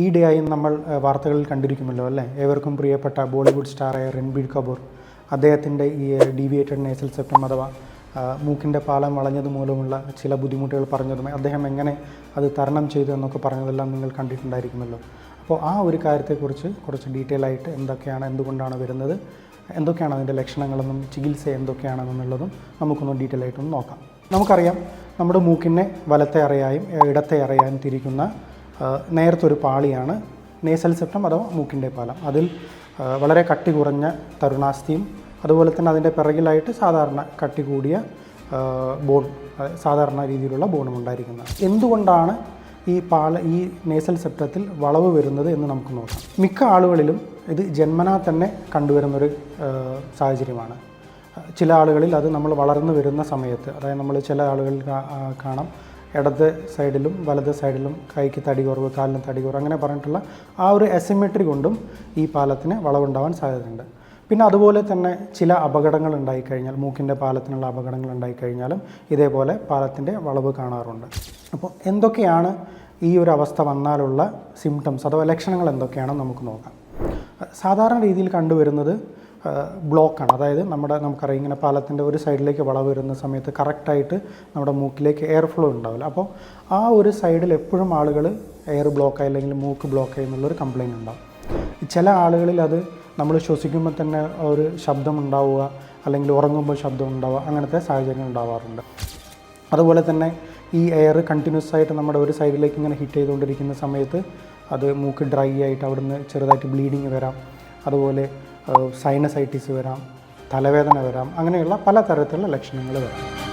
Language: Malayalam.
ഈയിടെയായി നമ്മൾ വാർത്തകളിൽ കണ്ടിരിക്കുമല്ലോ അല്ലേ? ഏവർക്കും പ്രിയപ്പെട്ട ബോളിവുഡ് സ്റ്റാറായ രൺബീർ കപൂർ അദ്ദേഹത്തിന്റെ ഈ ഡീവിയേറ്റഡ് നേസൽ സെപ്റ്റം അഥവാ മൂക്കിന്റെ പാലം വളഞ്ഞത് മൂലമുള്ള ചില ബുദ്ധിമുട്ടുകൾ പറഞ്ഞതും അദ്ദേഹം എങ്ങനെ അത് തരണം ചെയ്തു എന്നൊക്കെ പറഞ്ഞതെല്ലാം നിങ്ങൾ കണ്ടിട്ടുണ്ടായിരിക്കുമല്ലോ. അപ്പോൾ ആ ഒരു കാര്യത്തെക്കുറിച്ച് കുറച്ച് ഡീറ്റെയിൽ ആയിട്ട് എന്തൊക്കെയാണ് എന്തുകൊണ്ടാണ് വരുന്നത് എന്തൊക്കെയാണ് അതിന്റെ ലക്ഷണങ്ങളെന്നും ചികിത്സ എന്തൊക്കെയാണെന്നുള്ളതും നമുക്കൊന്ന് ഡീറ്റെയിൽ ആയിട്ടൊന്ന് നോക്കാം. നമുക്കറിയാം നമ്മുടെ മൂക്കിനെ വലത്തെ അറയായും ഇടത്തെ അറയായും തിരിക്കുന്ന ആഹ്, നേർത്തൊരു പാളിയാണ് നേസൽ സെപ്റ്റം അഥവാ മൂക്കിന്റെ പാലം. അതിൽ വളരെ കട്ടി കുറഞ്ഞ തരുണാസ്ഥിയും അതുപോലെ തന്നെ അതിന്റെ പിറകിലായിട്ട് സാധാരണ കട്ടി കൂടിയ ബോൺ സാധാരണ രീതിയിലുള്ള ബോണും ഉണ്ടായിരിക്കുന്നത്. എന്തുകൊണ്ടാണ് ഈ പാല ഈ നേസൽ സെപ്റ്റത്തിൽ വളവ് വരുന്നത് എന്ന് നമുക്ക് നോക്കാം. മിക്ക ആളുകളിലും ഇത് ജന്മനാ തന്നെ കണ്ടുവരുന്നൊരു സാഹചര്യമാണ്. ചില ആളുകളിൽ അത് നമ്മൾ വളർന്നു വരുന്ന സമയത്ത് അതായത് നമ്മൾ ചില ആളുകളിൽ കാണാം ഇടത് സൈഡിലും വലത് സൈഡിലും കൈക്ക് തടി കുറവ് കാലിന് തടി കുറവ് അങ്ങനെ പറഞ്ഞിട്ടുള്ള ആ ഒരു എസിമെട്രി കൊണ്ടും ഈ പാലത്തിന് വളവുണ്ടാവാൻ സാധ്യതയുണ്ട്. പിന്നെ അതുപോലെ തന്നെ ചില അപകടങ്ങൾ ഉണ്ടായിക്കഴിഞ്ഞാൽ മൂക്കിന്റെ പാലത്തിനുള്ള അപകടങ്ങൾ ഉണ്ടായിക്കഴിഞ്ഞാലും ഇതേപോലെ പാലത്തിന്റെ വളവ് കാണാറുണ്ട്. അപ്പോൾ എന്തൊക്കെയാണ് ഈ ഒരു അവസ്ഥ വന്നാലുള്ള സിംറ്റംസ് അഥവാ ലക്ഷണങ്ങൾ എന്തൊക്കെയാണെന്ന് നമുക്ക് നോക്കാം. സാധാരണ രീതിയിൽ കണ്ടുവരുന്നത് ബ്ലോക്കാണ്. അതായത് നമ്മുടെ നമുക്കറിയാം ഇങ്ങനെ പാലത്തിന്റെ ഒരു സൈഡിലേക്ക് വളവ് വരുന്ന സമയത്ത് കറക്റ്റായിട്ട് നമ്മുടെ മൂക്കിലേക്ക് എയർ ഫ്ലോ ഉണ്ടാവില്ല. അപ്പോൾ ആ ഒരു സൈഡിൽ എപ്പോഴും ആളുകൾ എയർ ബ്ലോക്കായി അല്ലെങ്കിൽ മൂക്ക് ബ്ലോക്കായി എന്നുള്ളൊരു കംപ്ലയിന്റ് ഉണ്ടാവും. ചില ആളുകളിൽ അത് നമ്മൾ ശ്വസിക്കുമ്പോൾ തന്നെ ഒരു ശബ്ദം ഉണ്ടാവുക അല്ലെങ്കിൽ ഉറങ്ങുമ്പോൾ ശബ്ദം ഉണ്ടാവുക അങ്ങനത്തെ സാഹചര്യങ്ങൾ ഉണ്ടാവാറുണ്ട്. അതുപോലെ തന്നെ ഈ എയർ കണ്ടിന്യൂസ് ആയിട്ട് നമ്മുടെ ഒരു സൈഡിലേക്ക് ഇങ്ങനെ ഹിറ്റ് ചെയ്തുകൊണ്ടിരിക്കുന്ന സമയത്ത് അത് മൂക്ക് ഡ്രൈ ആയിട്ട് അവിടുന്ന് ചെറുതായിട്ട് ബ്ലീഡിങ് വരാം. അതുപോലെ സൈനസൈറ്റിസ് വരാം തലവേദന വരാം അങ്ങനെയുള്ള പല തരത്തിലുള്ള ലക്ഷണങ്ങൾ വരാം